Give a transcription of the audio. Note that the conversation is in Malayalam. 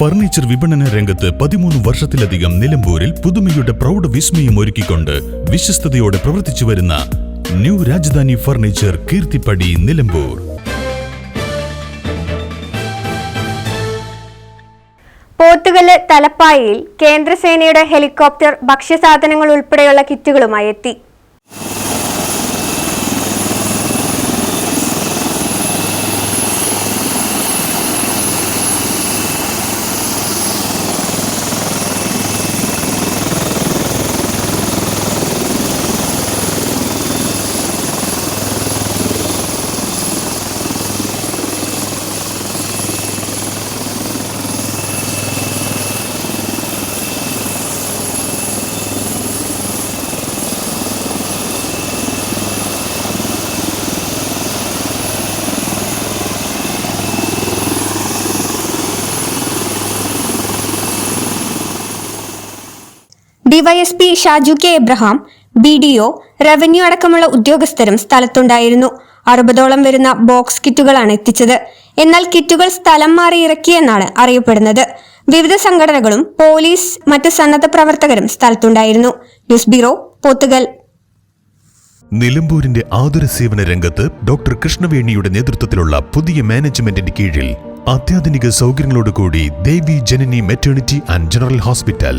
ഫർണിച്ചർ വിപണന രംഗത്ത് പതിമൂന്ന് വർഷത്തിലധികം നിലമ്പൂരിൽ പുതുമയുടെ പ്രൗഢ വിസ്മയം ഒരുക്കിക്കൊണ്ട് വിശ്വസ്തയോടെ പ്രവർത്തിച്ചു വരുന്ന ന്യൂ രാജധാനി ഫർണിച്ചർ കീർത്തിപ്പടി നിലമ്പൂർ. പോത്തുകല്ല് തലപ്പായിയിൽ കേന്ദ്രസേനയുടെ ഹെലികോപ്റ്റർ ഭക്ഷ്യസാധനങ്ങൾ ഉൾപ്പെടെയുള്ള കിറ്റുകളുമായി എത്തി. DYSP Shaju K Abraham B D O revenue അടക്കമുള്ള ഉദ്യോഗസ്ഥരും സ്ഥലത്തുണ്ടായിരുന്നു. അറുപതോളം വരുന്ന ബോക്സ് കിറ്റുകളാണ് എത്തിച്ചത്. എന്നാൽ കിറ്റുകൾ സ്ഥലം മാറി ഇറക്കിയെന്നാണ് അറിയപ്പെടുന്നത്. വിവിധ സംഘടനകളും പോലീസ് മറ്റ് സന്നദ്ധ പ്രവർത്തകരും സ്ഥലത്തുണ്ടായിരുന്നു. News bureau Pothukal. നിലമ്പൂരിന്റെ ആതുര സേവന രംഗത്ത് ഡോക്ടർ കൃഷ്ണവേണിയുടെ നേതൃത്വത്തിലുള്ള പുതിയ മാനേജ്മെന്റിന്റെ കീഴിൽ അത്യാധുനിക സൗകര്യങ്ങളോടുകൂടി Devi Janani maternity and general hospital